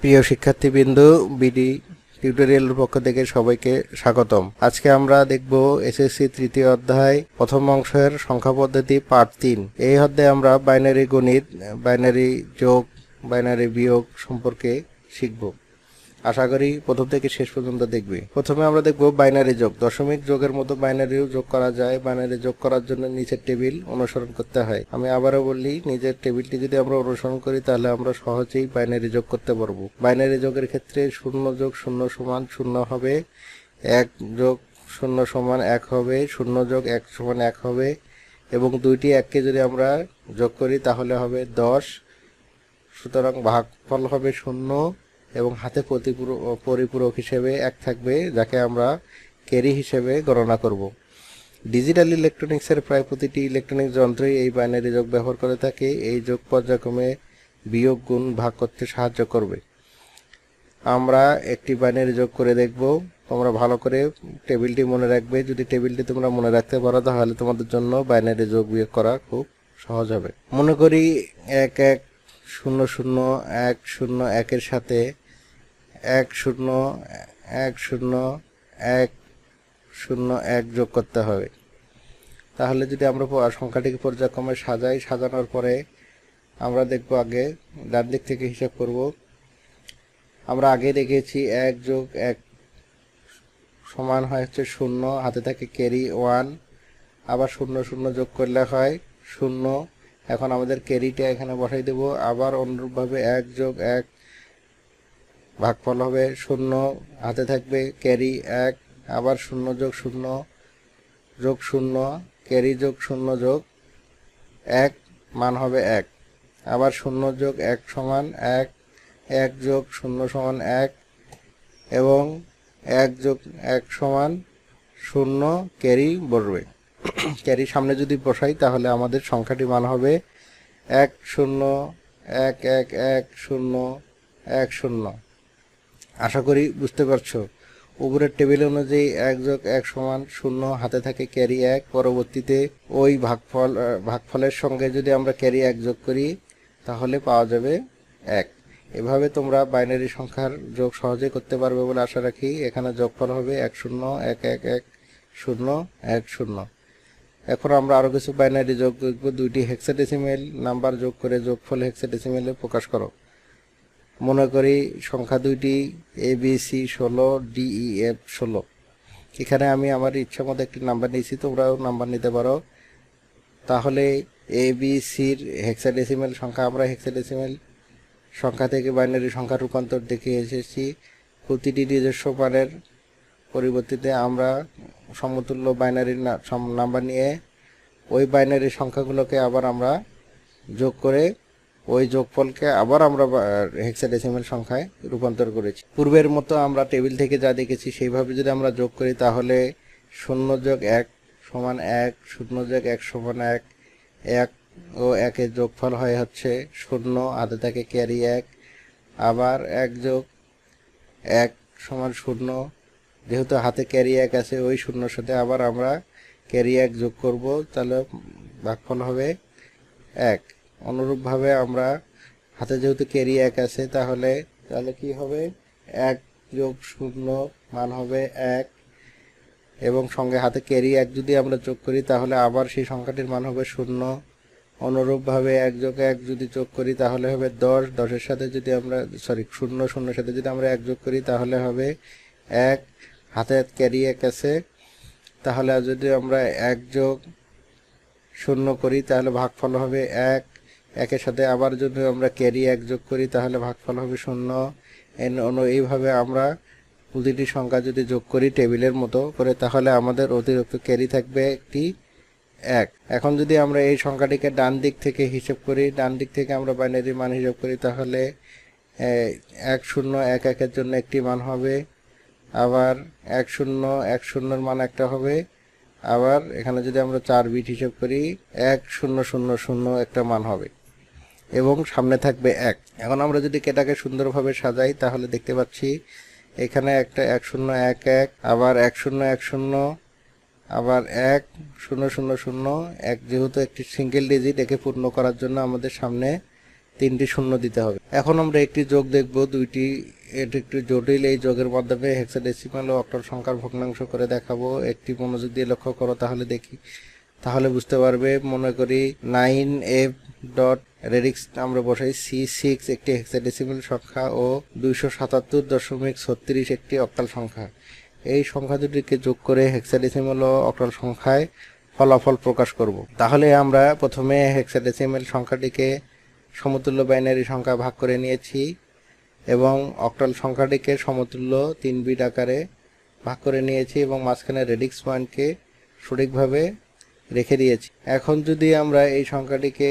প্রিয় শিক্ষার্থীবৃন্দু, বিডি টিউটোরিয়ালের পক্ষ থেকে সবাইকে স্বাগতম। আজকে আমরা দেখব এসএসসি তৃতীয় অধ্যায়, প্রথম অংশের সংখ্যা পদ্ধতি পার্ট তিন। এই অধ্যায়ে আমরা বাইনারি গণিত, বাইনারি যোগ, বাইনারি বিয়োগ সম্পর্কে শিখব। আশা করি প্রথম থেকে শেষ পর্যন্ত দেখবে। প্রথমে আমরা দেখব বাইনারি যোগ। দশমিক যোগের মতো বাইনারিও যোগ করা যায়। বাইনারি যোগ করার জন্য নিচের টেবিল অনুসরণ করতে হয়। আমি আবারও বলি নিজের টেবিলটি যদি আমরা অনুসরণ করি, তাহলে আমরা সহজেই বাইনারি যোগ করতে পারব। বাইনারি যোগের ক্ষেত্রে শূন্য যোগ শূন্য সমান শূন্য হবে। এক যোগ শূন্য সমান এক হবে। শূন্য যোগ এক সমান এক হবে। এবং দুইটি এককে যদি আমরা যোগ করি, তাহলে হবে দশ। সুতরাং ভাগফল হবে শূন্য। এবং হাতে পরিপূরক হিসেবে এক থাকবে, যাকে আমরা ক্যারি হিসেবে গণনা করব। ডিজিটাল ইলেকট্রনিক্সের প্রায় প্রতিটি ইলেকট্রনিক যন্ত্রই এই বাইনারি যোগ ব্যবহার করে থাকে। এই যোগ পর্যায়ক্রমে বিয়োগ গুণ ভাগ করতে সাহায্য করবে। আমরা একটি বাইনারি যোগ করে দেখব। তোমরা ভালো করে টেবিলটি মনে রাখবে। যদি টেবিলটি তোমরা মনে রাখতে পারো, তাহলে তোমাদের জন্য বাইনারি যোগ বিয়োগ করা খুব সহজ হবে। মনে করি এক এক শূন্য শূন্য এক শূন্য একের সাথে এক শূন্য এক শূন্য এক শূন্য, এক যোগ করতে হবে। তাহলে যদি আমরা সংখ্যাটিকে পর্যায়ক্রমে সাজাই, সাজানোর পরে আমরা দেখব আগে, ডান দিক থেকে হিসাব করব। আমরা আগে দেখেছি এক যোগ এক সমান হয় হচ্ছে শূন্য, হাতে থাকে ক্যারি ওয়ান। আবার শূন্য শূন্য যোগ করলে হয় শূন্য। এখন আমাদের ক্যারিটা এখানে বসাই দেব। আবার অনুরূপভাবে এক যোগ এক ভাগফল হবে শূন্য, হাতে থাকবে ক্যারি এক, আবার শূন্য যোগ শূন্য যোগ শূন্য, ক্যারি যোগ শূন্য যোগ এক, মান হবে এক। আবার শূন্য যোগ এক সমান এক এক যোগ শূন্য সমান এক এবং এক যোগ এক সমান শূন্য ক্যারি বসবে। ক্যারি সামনে যদি বসাই তাহলে আমাদের সংখ্যাটি মান হবে এক শূন্য, এক এক এক শূন্য এক শূন্য। আশা করি বুঝতে পারছ। উপরের টেবিল অনুযায়ী এক যোগ এক সমান শূন্য, হাতে থাকে ক্যারি এক। পরবর্তীতে ওই ভাগফল ভাগফলের সঙ্গে যদি আমরা ক্যারি এক যোগ করি, তাহলে পাওয়া যাবে এক। এভাবে তোমরা বাইনারি সংখ্যার যোগ সহজে করতে পারবে বলে আশা রাখি। এখানে যোগফল হবে এক শূন্য, এক এক এক, শূন্য এক, শূন্য। এখন আমরা আরও কিছু বাইনারি যোগ দেখব। দুইটি হেক্সাডেসিমেল নাম্বার যোগ করে যোগফল হেক্সাডেসিমেলে প্রকাশ করো। মনে করি সংখ্যা দুইটি এ বি সি ষোলো ডিই এফ ষোলো। এখানে আমি আমার ইচ্ছা মতো একটি নাম্বার নিয়েছি, তোমরাও নাম্বার নিতে পারো। তাহলে এ বি সির হেক্সাডেসিমেল সংখ্যা, আমরা হেক্সাডেসিমেল সংখ্যা থেকে বাইনারি সংখ্যা রূপান্তর দেখে এসেছি। প্রতিটি নিজস্ব মানের পরিবর্তিতে আমরা সমতুল্য বাইনারি নাম্বার নিয়ে ওই বাইনারি সংখ্যাগুলোকে আবার আমরা যোগ করে ওই যোগফলকে আবার আমরা হেক্সাডেসিমেল সংখ্যায় রূপান্তর করেছি। পূর্বের মতো আমরা টেবিল থেকে যা দেখেছি, সেইভাবে যদি আমরা যোগ করি, তাহলে শূন্য যোগ এক সমান এক, শূন্য যোগ এক সমান এক এক ও একের যোগফল হয় হচ্ছে শূন্য হাতে থাকে ক্যারি এক, আবার এক যোগ এক সমান শূন্য, যেহেতু হাতে ক্যারি এক আছে, ওই শূন্যর সাথে আবার আমরা ক্যারি এক যোগ করব, তাহলে ভাগফল হবে এক। অনুরূপভাবে আমরা হাতে যেহেতু ক্যারি এক আছে, তাহলে তাহলে কি হবে? এক যোগ শূন্য মান হবে এক। এবং সঙ্গে হাতে ক্যারি এক যদি আমরা যোগ করি, তাহলে আবার সেই সংখ্যাটির মান হবে শূন্য। অনুরূপভাবে এক যোগ এক যদি যোগ করি, তাহলে হবে দশ। দশের সাথে যদি আমরা সরি শূন্য, শূন্যের সাথে যদি আমরা এক যোগ করি, তাহলে হবে এক। হাতে ক্যারি এক আছে। তাহলে যদি আমরা এক যোগ শূন্য করি, তাহলে ভাগফল হবে এক। একের সাথে আবার যদি আমরা ক্যারি এক যোগ করি, তাহলে ভাগফল হবে শূন্য। এইভাবে আমরা প্রতিটি সংখ্যা যদি যোগ করি টেবিলের মতো করে, তাহলে আমাদের অতিরিক্ত ক্যারি থাকবে একটি এক। এখন যদি আমরা এই সংখ্যাটিকে ডান দিক থেকে হিসেব করি, ডান দিক থেকে আমরা বাইনারি মান হিসাব করি, তাহলে এক শূন্য, এক একের জন্য একটি মান হবে। আবার এক শূন্য, এক শূন্যর মান একটা হবে। আবার এখানে যদি আমরা চার বিট হিসেব করি, এক শূন্য শূন্য শূন্য একটা মান হবে। এবং সামনে থাকবে এক। এখন আমরা যদি এটাকে সুন্দরভাবে সাজাই, তাহলে দেখতে পাচ্ছি এখানে একটা এক শূন্য এক এক, আবার এক শূন্য এক শূন্য, আবার এক শূন্য শূন্য শূন্য। এক যেহেতু একটি সিঙ্গেল ডিজিট একে পূর্ণ করার জন্য আমাদের সামনে তিনটি শূন্য দিতে হবে। এখন আমরা একটি যোগ দেখব, দুইটি, এটি একটু জটিল, এই যোগের মাধ্যমে হেক্সাডেসিমাল ও অক্টাল সংখ্যার ভগ্নাংশ করে দেখাবো। একটি মনোযোগ দিয়ে লক্ষ্য করো, তাহলে দেখি তাহলে বুঝতে পারবে, মনে করি নাইন এফ ডট রেডিক্স আমরা বসাই, সি সিক্স একটি হেক্সাডেসিমাল সংখ্যা ও দুইশো সাতাত্তর দশমিক ছত্রিশ একটি অক্টাল সংখ্যা। এই সংখ্যা দুটিকে যোগ করে হেক্সাডেসিমাল ও অক্টাল সংখ্যায় ফলাফল প্রকাশ করব। তাহলে আমরা প্রথমে হেক্সাডেসিমাল সংখ্যাটিকে সমতুল্য বাইনারি সংখ্যা ভাগ করে নিয়েছি এবং অক্টাল সংখ্যাটিকে সমতুল্য তিন বিট আকারে ভাগ করে নিয়েছি এবং মাঝখানে রেডিক্স পয়েন্টকে সঠিকভাবে রেখে দিয়েছি। এখন যদি আমরা এই সংখ্যাটিকে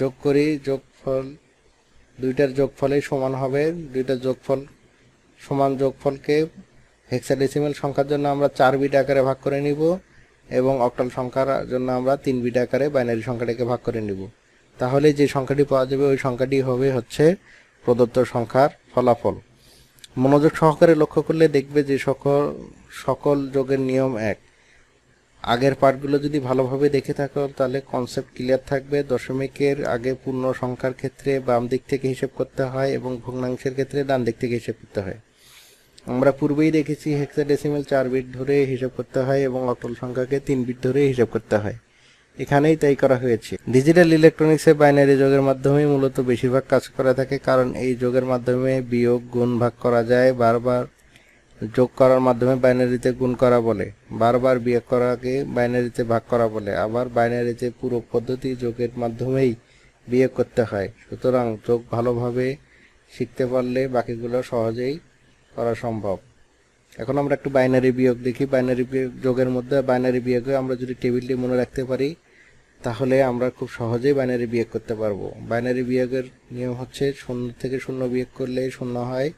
যোগ করি, যোগফল দুইটার যোগফলেই সমান হবে, দুইটার যোগফল সমান যোগফলকে হেক্সাডেসিমাল সংখ্যার জন্য আমরা চার বিট আকারে ভাগ করে নিব এবং অক্টাল সংখ্যার জন্য আমরা তিন বিট আকারে বাইনারি সংখ্যাটাকে ভাগ করে নিব। তাহলে যে সংখ্যাটি পাওয়া যাবে, ওই সংখ্যাটি হবে হচ্ছে প্রদত্ত সংখ্যার ফলাফল। মনোযোগ সহকারে লক্ষ্য করলে দেখবে যে সকল সকল যোগের নিয়ম এক। আগের পার্টগুলো যদি ভালোভাবে দেখে থাকো, তাহলে কনসেপ্ট ক্লিয়ার থাকবে। দশমিকের আগে পূর্ণ সংখ্যার ক্ষেত্রে বাম দিক থেকে হিসেব করতে হয় এবং ভগ্নাংশের ক্ষেত্রে ডান দিক থেকে হিসেব করতে হয়। আমরা পূর্বেই দেখেছি হেক্সাডেসিমাল চার বিট ধরে হিসাব করতে হয় এবং অটল সংখ্যাকে তিন বিট ধরে হিসাব করতে হয়। এখানেই তাই করা হয়েছে। ডিজিটাল ইলেকট্রনিক্সে বাইনারি যোগের মাধ্যমে মূলত বেশিরভাগ কাজ করা থাকে, কারণ এই যোগের মাধ্যমে বিয়োগ, গুণ ভাগ করা যায় বারবার। যোগ করার মাধ্যমে বাইনারিতে গুণ করা বলে। বারবার বিয়োগ করাকে বাইনারিতে ভাগ করা বলে। আবার বাইনারিতে পুরো পদ্ধতি যোগের মাধ্যমেই বিয়োগ করতে হয়। সুতরাং যোগ ভালোভাবে শিখতে পারলে বাকিগুলো সহজেই করা সম্ভব। এখন আমরা একটু বাইনারি বিয়োগ দেখি। বাইনারি যোগের মধ্যে বাইনারি বিয়োগে আমরা যদি টেবিলটি মনে রাখতে পারি, তাহলে আমরা খুব সহজেই বাইনারি বিয়োগ করতে পারব। বাইনারি বিয়োগের নিয়ম হচ্ছে শূন্য থেকে শূন্য বিয়োগ করলে শূন্য হয়।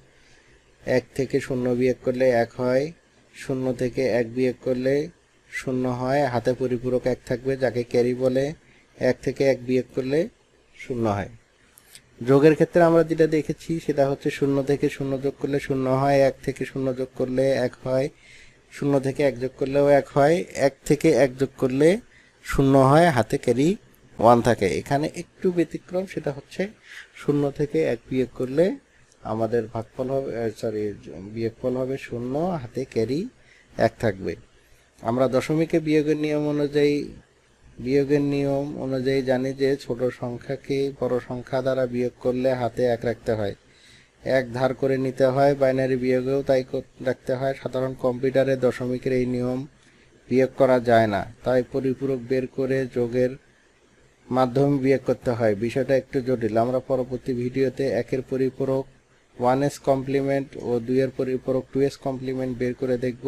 এক থেকে শূন্য বিয়োগ করলে এক হয়, শূন্য থেকে এক বিয়োগ করলে শূন্য হয়, হাতে পরিপূরক এক থাকবে, যাকে ক্যারি বলে এক থেকে এক বিয়োগ করলে শূন্য হয়। যোগের ক্ষেত্রে আমরা যেটা দেখেছি, সেটা হচ্ছে শূন্য থেকে শূন্য যোগ করলে শূন্য হয়, এক থেকে শূন্য যোগ করলে এক হয়, শূন্য থেকে এক যোগ করলেও এক হয়, এক থেকে এক যোগ করলে শূন্য হয়, হাতে ক্যারি ওয়ান থাকে। এখানে একটু ব্যতিক্রম, সেটা হচ্ছে শূন্য থেকে এক বিয়োগ করলে আমাদের ভাগফল হবে সরি বিয়োগফল হবে শূন্য, হাতে ক্যারি এক থাকবে। আমরা দশমিকে বিয়োগের নিয়ম অনুযায়ী, বিয়োগের নিয়ম অনুযায়ী জানি যে ছোট সংখ্যাকে বড় সংখ্যা দ্বারা বিয়োগ করলে হাতে এক রাখতে হয়। এক ধার করে নিতে হয়, বাইনারি বিয়োগেও তাই রাখতে হয়। সাধারণ কম্পিউটারে দশমিকের এই নিয়ম বিয়োগ করা যায় না। তাই পরিপূরক বের করে যোগের মাধ্যমে বিয়োগ করতে হয়। বিষয়টা একটু জটিল। আমরা পরবর্তী ভিডিওতে একের পরিপূরক ওয়ান এস কমপ্লিমেন্ট ও দুইয়ের পরিপূরক টু এস কমপ্লিমেন্ট বের করে দেখব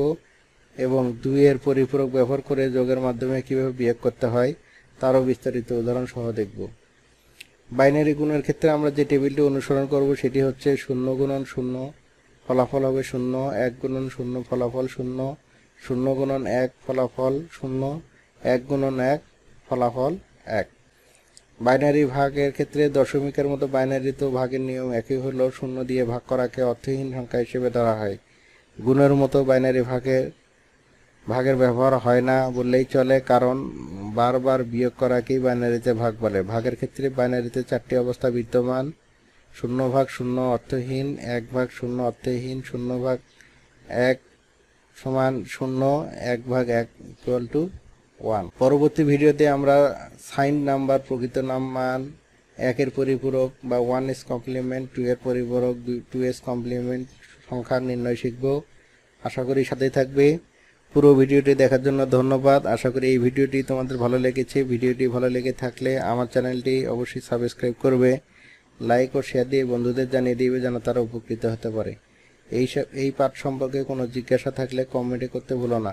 এবং দুইয়ের পরিপূরক ব্যবহার করে যোগের মাধ্যমে কীভাবে বিয়োগ করতে হয় তারও বিস্তারিত উদাহরণ সহ দেখব। বাইনারি গুণের ক্ষেত্রে আমরা যে টেবিলটি অনুসরণ করব সেটি হচ্ছে শূন্য গুণন শূন্য, ফলাফল হবে শূন্য, এক গুণন শূন্য, ফলাফল শূন্য শূন্য গুণন এক, ফলাফল শূন্য, এক গুণন এক, ফলাফল এক। বাইনারি ভাগের ক্ষেত্রে দশমিকের মতো বাইনারি তো ভাগের নিয়ম একই হলো, শূন্য দিয়ে ভাগ করাকে অর্থহীন সংখ্যা হিসেবে ধরা হয়। গুণের মতো বাইনারি ভাগের ভাগের ব্যবহার হয় না বললেই চলে, কারণ বারবার বিয়োগ করাকেই বাইনারিতে ভাগ বলে। ভাগের ক্ষেত্রে বাইনারিতে চারটি অবস্থা বিদ্যমান। শূন্য ভাগ শূন্য অর্থহীন, এক ভাগ শূন্য অর্থহীন, শূন্য ভাগ এক সমান শূন্য, এক ভাগ এক ইকুয়াল টু ওয়ান পরবর্তী ভিডিওতে আমরা সাইন নাম্বার, প্রকৃত নাম, মান, একের পরিপূরক বা ওয়ান এস কমপ্লিমেন্ট টু এর পরিপূরক টু এস কমপ্লিমেন্ট সংখ্যা নির্ণয় শিখব। আশা করি সাথেই থাকবে। পুরো ভিডিওটি দেখার জন্য ধন্যবাদ। আশা করি এই ভিডিওটি তোমাদের ভালো লেগেছে। ভিডিওটি ভালো লেগে থাকলে আমার চ্যানেলটি অবশ্যই সাবস্ক্রাইব করবে। লাইক ও শেয়ার দিয়ে বন্ধুদের জানিয়ে দিবে যেন তারা উপকৃত হতে পারে। এই এই পাঠ সম্পর্কে কোনো জিজ্ঞাসা থাকলে কমেন্টে করতে ভুলো না।